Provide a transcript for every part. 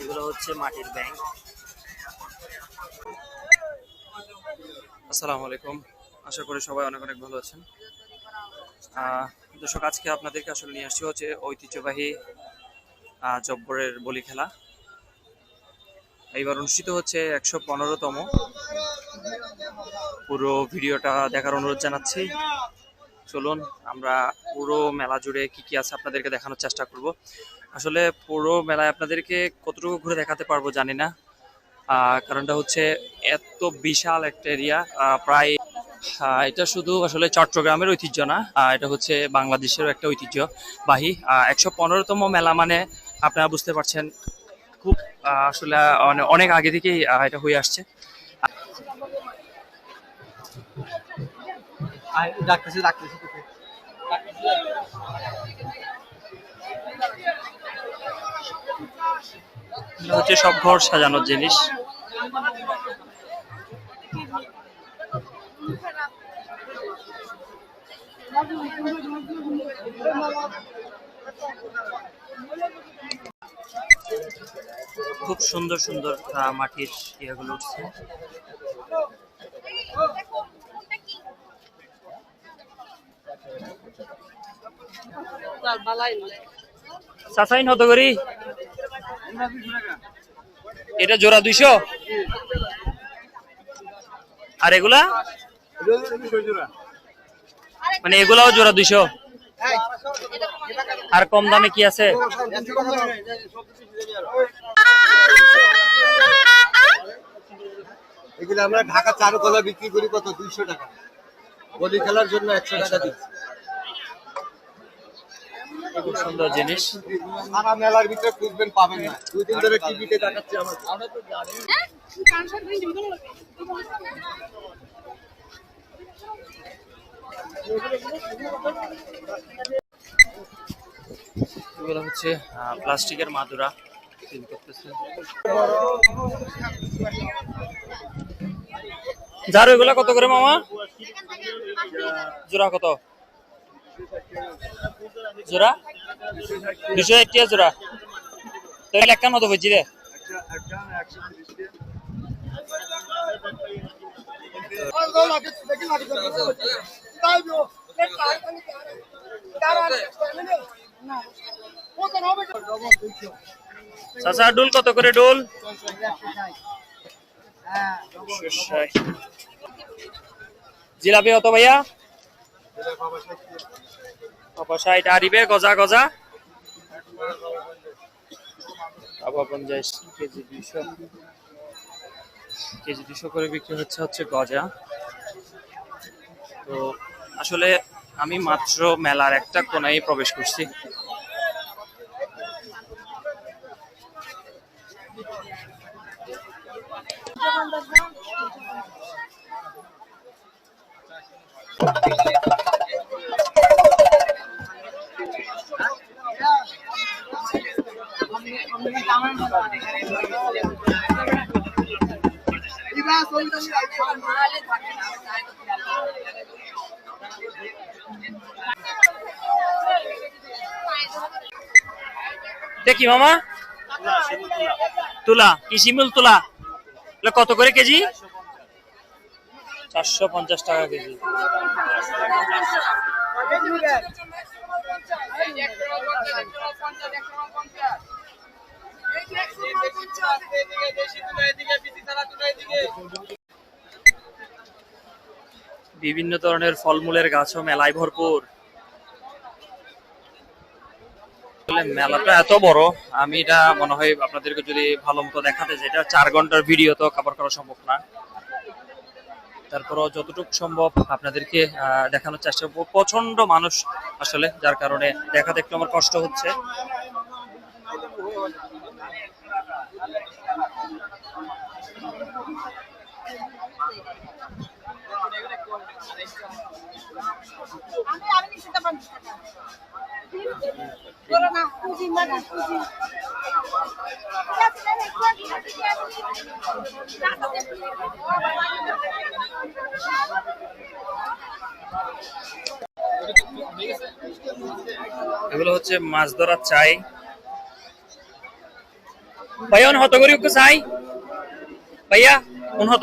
এগুলো হচ্ছে মাটির ব্যাংক। আসসালামু আলাইকুম। আশা করি সবাই অনেক অনেক ভালো আছেন। দর্শক, আজকে আপনাদেরকে আসলে নিয়ে আসছি হচ্ছে ঐতিহ্যবাহী জব্বরের বলি খেলা। এইবার অনুষ্ঠিত হচ্ছে একশো পনেরোতম। পুরো ভিডিওটা দেখার অনুরোধ জানাচ্ছি। চলুন, আমরা পুরো মেলা জুড়ে কি কি আছে আপনাদেরকে দেখানোর চেষ্টা করব। আসলে পুরো মেলায় আপনাদেরকে কতটুকু ঘুরে দেখাতে পারব জানি না। কারণটা হচ্ছে এত বিশাল একটা এরিয়া। প্রায় এটা শুধু আসলে চট্টগ্রামের ঐতিহ্য না। এটা হচ্ছে বাংলাদেশেরও একটা ঐতিহ্যবাহী একশো পনেরোতম মেলা মানে আপনারা বুঝতে পারছেন খুব আসলে অনে- অনেক আগে থেকেই এটা হয়ে আসছে। ডাকতেছি ডাকতেছি হচ্ছে সব ঘর সাজানোর জিনিস। খুব সুন্দর সুন্দর মাটির ইয়েগুলো উঠছে। এটা জোড়া দুইশো? আর এগুলা? মানে এগুলাও জোড়া দুইশো? আর কম দামে কি আছে? এগুলো আমরা ঢাকা চারুকলা বিক্রি করি কত? দুইশো টাকা। বলি খেলার জন্য একশো টাকা দিচ্ছি। খুব সুন্দর জিনিস। সারা মেলার ভিতরে খুঁজবেন পাবেন না। দুই দিন ধরে টিভিতে দেখাচ্ছে আমার এগুলো হচ্ছে প্লাস্টিকের মাদুরা। ফিল করতেছে যার এগুলা কত করে মামা জোড়া কত জোড়া দুশো একটিয়া জোড়া তাহলে একটা মতো বুঝছি রে চাচা, ডুল কত করে ডুল? জিলাপি কত ভাইয়া? আরিবে, গজা গজা? কেজি দুইশো। কেজি করে বিক্রি হচ্ছে হচ্ছে গজা। তো আসলে আমি মাত্র মেলার একটা কোনায় প্রবেশ করছি। দেখি মামা? তুলা কি শিমুল তুলা। কত করে কেজি? চারশো পঞ্চাশ টাকা কেজি। বিভিন্ন ধরনের ফলমূলের গাছও মেলায় ভরপুর। আসলে মেলাটা এত বড়, আমি এটা মনে হয় আপনাদেরকে যদি ভালো মতো দেখাতে চাই এটা চার ঘণ্টার ভিডিও তো কভার করা সম্ভব না। তারপরও যতটুকু সম্ভব আপনাদেরকে দেখানোর চেষ্টা করব। প্রচণ্ড মানুষ আসলে, যার কারণে দেখাতে একটু আমার কষ্ট হচ্ছে। আমি আমি নিশ্চিত এগুলো হচ্ছে মাছ ধরার চাই। ভাইয়া উন হত করি চাই। ভাইয়া উন হত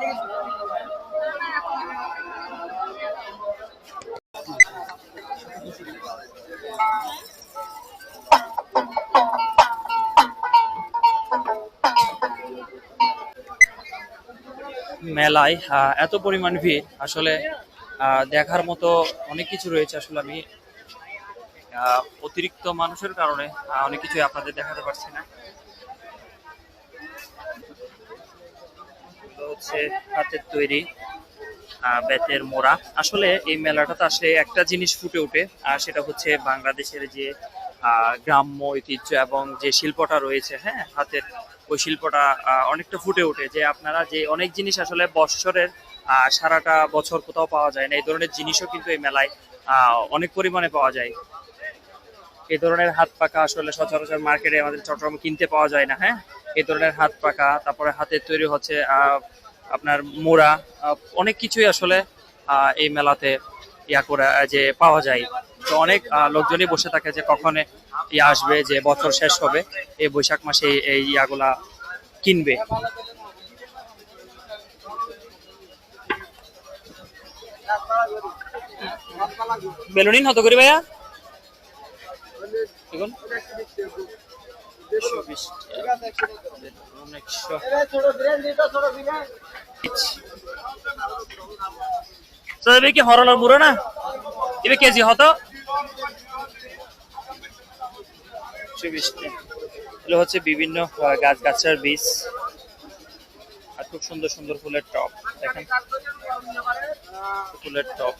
মেলায় এত পরিমাণ ভিড়। আসলে দেখার মতো অনেক কিছু রয়েছে আসলে আমি অতিরিক্ত মানুষের কারণে অনেক কিছুই আপনাদের দেখাতে পারছি না। হচ্ছে হাতের তৈরি বেতের মোড়া। আসলে এই মেলাটাতে আসলে একটা জিনিস ফুটে ওঠে, আর সেটা হচ্ছে বাংলাদেশের যে গ্রাম্য ঐতিহ্য এবং যে শিল্পটা রয়েছে হ্যাঁ হাতের ওই শিল্পটা অনেকটা ফুটে ওঠে যে আপনারা যে অনেক জিনিস আসলে বৎসরের সারাটা বছর কোথাও পাওয়া যায় না। এই ধরনের জিনিসও কিন্তু এই মেলায় অনেক পরিমাণে পাওয়া যায়। এই ধরনের হাত পাকা আসলে সচরাচর মার্কেটে আমাদের চট্টগ্রামে কিনতে পাওয়া যায় না হ্যাঁ। এই ধরনের হাত পাকা তারপরে হাতের তৈরি হচ্ছে আপনার মোড়া অনেক কিছুই আসলে এই মেলাতে ইয়া করে যে পাওয়া যায়। তো অনেক লোকজনই বসে থাকে যে কখন ইয়ে আসবে, যে বছর শেষ হবে, এই বৈশাখ মাসে এই- ইয়াগুলা কিনবে। বেলুনিন হতো করি ভাইয়া? কি হরলার বুড়ো না? এবে কেজি হতো? চব্বিশ এগুলো হচ্ছে বিভিন্ন গাছ গাছের বীজ আর খুব সুন্দর সুন্দর ফুলের টপ দেখেন, ফুলের টপ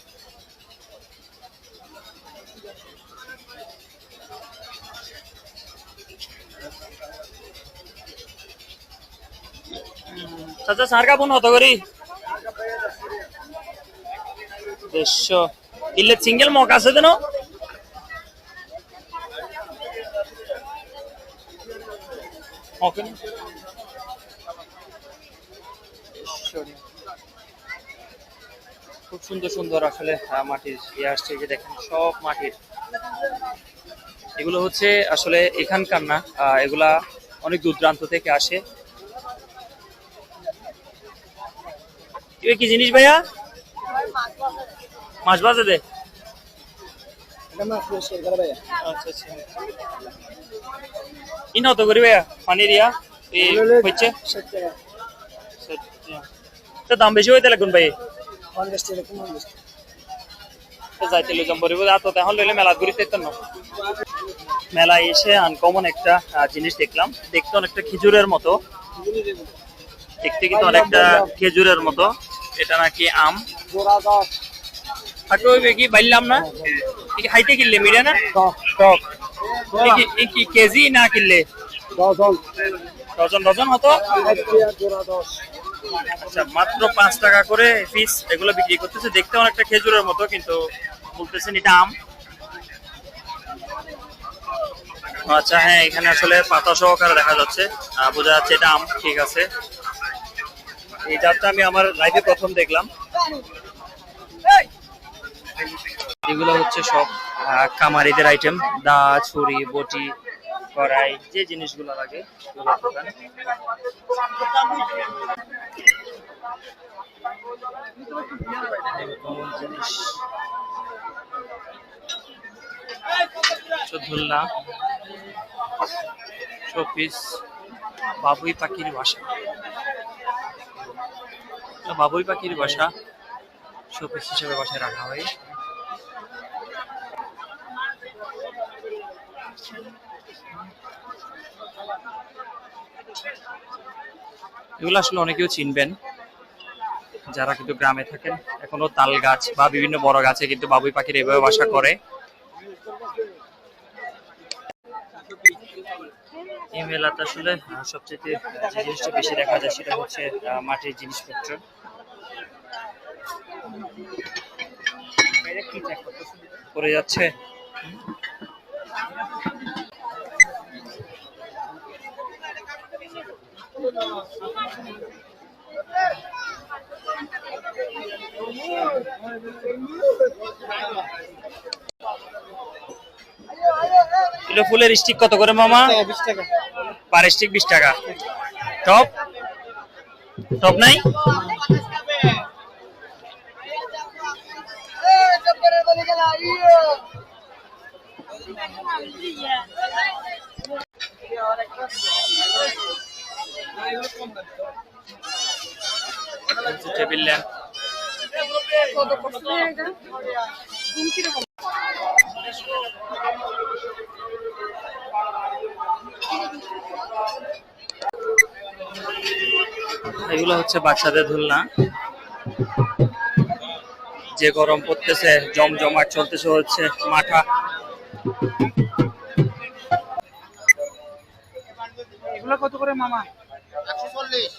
চাচা সারকা বোন হতো করি? দেড়শো। ইলে সিঙ্গেল মক আছে দেন খুব সুন্দর সুন্দর আসলে মাটির ইয়ে আসছে যে দেখেন সব মাটির। এগুলো হচ্ছে আসলে এখানকার না এগুলা অনেক দূর দূরান্ত থেকে আসে। কি জিনিস ভাইয়া? মাছ বাজে দে। আচ্ছা আচ্ছা। ইন হতো করি ভাইয়া পানির ইয়া এই হচ্ছে তো দাম বেশি হইতে লাগুন ভাই তো যাইতে লইতাম বরিব তো তখন লইলে মেলা ঘুরিতে যেতাম মেলায় এসে আনকমন একটা জিনিস দেখলাম। দেখতে অনেকটা খেজুরের মতো। দেখতে কিন্তু অনেকটা খেজুরের মতো। এটা নাকি আম। হাটু কি বাইলাম না? এ কি হাইতে কিনলে মিডিয়া না টক। এ কি কেজি না কিনলে? ডজন। ডজন হতো? আচ্ছা মাত্র পাঁচ টাকা করে পিস এগুলো বিক্রি করতেছে। দেখতে অনেকটা খেজুরের মতো কিন্তু বলতেছেন এটা আম। আচ্ছা হ্যাঁ এখানে আসলে পাতা সহকারে দেখা যাচ্ছে। বোঝা যাচ্ছে এটা আম ঠিক আছে। এই জাতটা আমি আমার লাইফে প্রথম দেখলাম। এগুলো হচ্ছে সব কামারিদের আইটেম দা, ছুরি, বটি, কড়াই, যে জিনিসগুলো লাগে শোপিস বাবুই পাখির বাসা। বাবুই পাখির বাসা শোপিস হিসেবে বাসায় রাখা হয়। এগুলো আসলে অনেকেও চিনবেন। যারা কিন্তু গ্রামে থাকেন, এখনও তাল গাছ বা বিভিন্ন বড় গাছে কিন্তু বাবুই পাখির এভাবে বাসা করে। এই মেলাতে আসলে সবচেয়ে যে জিনিসটা বেশি দেখা যায় সেটা হচ্ছে মাটির জিনিসপত্র। পড়ে যাচ্ছে। কিলো ফুলের স্টিক কত করে মামা? পার স্টিক বিশ টাকা। টপ টপ নাই? এগুলো হচ্ছে বাচ্চাদের দোলনা যে গরম পড়তেছে জমজমাট চলতেছে হচ্ছে মাঠা। এগুলো কত করে মামা? একশো চল্লিশ।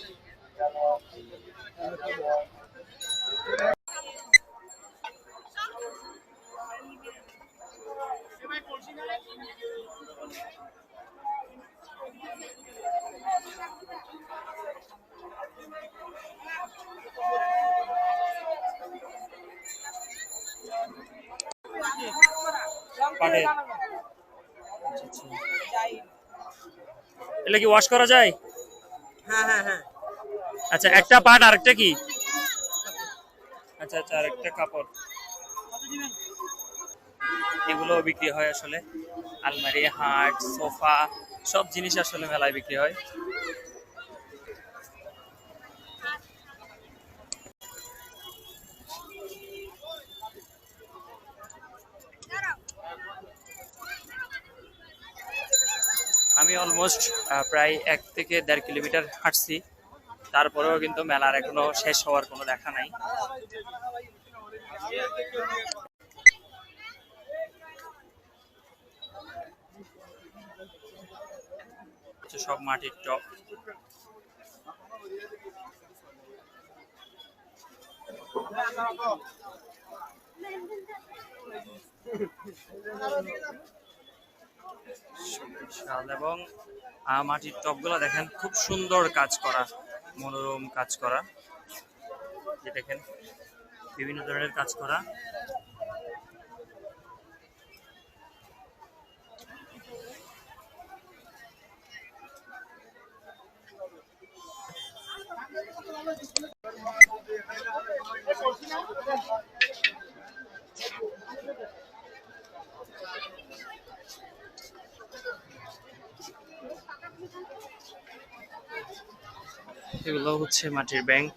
পাটের এগুলো কি ওয়াশ করা যায়? হ্যাঁ হ্যাঁ হ্যাঁ। আচ্ছা একটা পাট আরেকটা কি? আচ্ছা আচ্ছা আরেকটা কাপড়। এগুলো বিক্রি হয় আসলে। আলমারি হাট সোফা সব জিনিস আসলে মেলায় বিক্রি হয়। অলমোস্ট প্রায় এক থেকে দেড় কিলোমিটার হাঁটছি। তারপরেও কিন্তু মেলার এখনও শেষ হওয়ার কোনো দেখা নাই। সব মাটির টপ বিশাল। এবং মাটির টপগুলো দেখেন, খুব সুন্দর কাজ করা, মনোরম কাজ করা। যে দেখেন, বিভিন্ন ধরনের কাজ করা। এগুলো হচ্ছে মাটির ব্যাংক।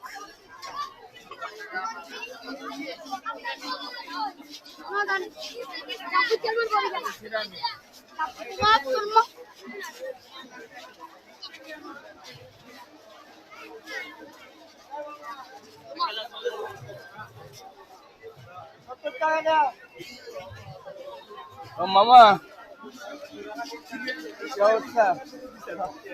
মামা কি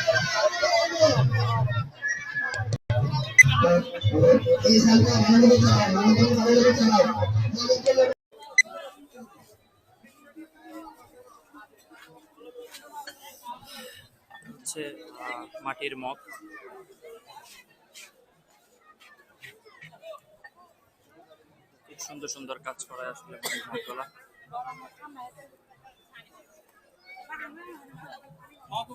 হচ্ছে মাটির মগ। খুব সুন্দর সুন্দর কাজ করা আসলে মগগুলা মগ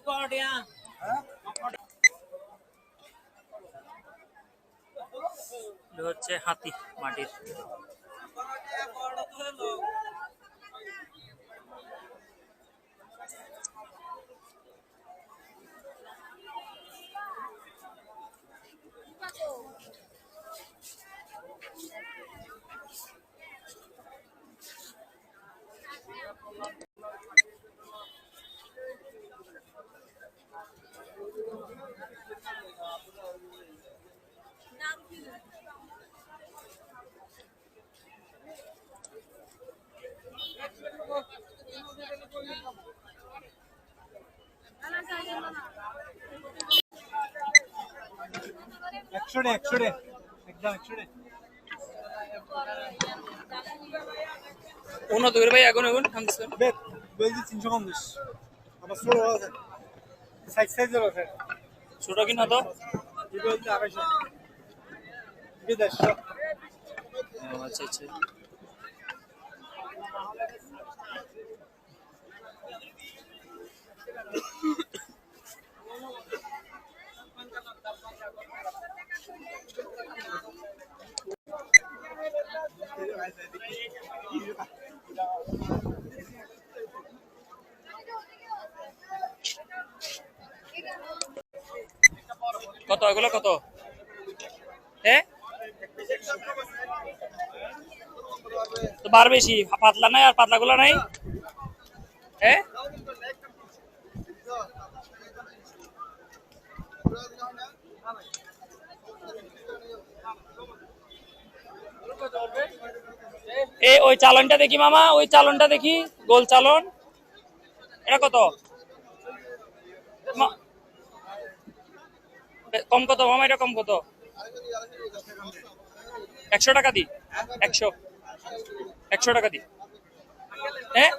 হচ্ছে হাতি মাটির। একশো রে একশো রে একদম একশো রে উন্নত করে ভাই আগুন আগুন থামছেন বেদ বলছি তিনশো কম দিস আমার ষোলো আছে। সাইজ সাইজের আছে। ছোট কিনা তো? বলছি আড়াইশো। আচ্ছা আচ্ছা কত এগুলো? কত হ্যাঁ তো বার বেশি, পাতলা নাই আর পাতলা গুলো নাই হ্যাঁ ওই চালনটা দেখি মামা, ওই চালনটা দেখি, গোল চালন। এটা কত? কম কত মামা, এটা কম কত? একশো টাকা দি, একশো। একশো টাকা দিই হ্যাঁ?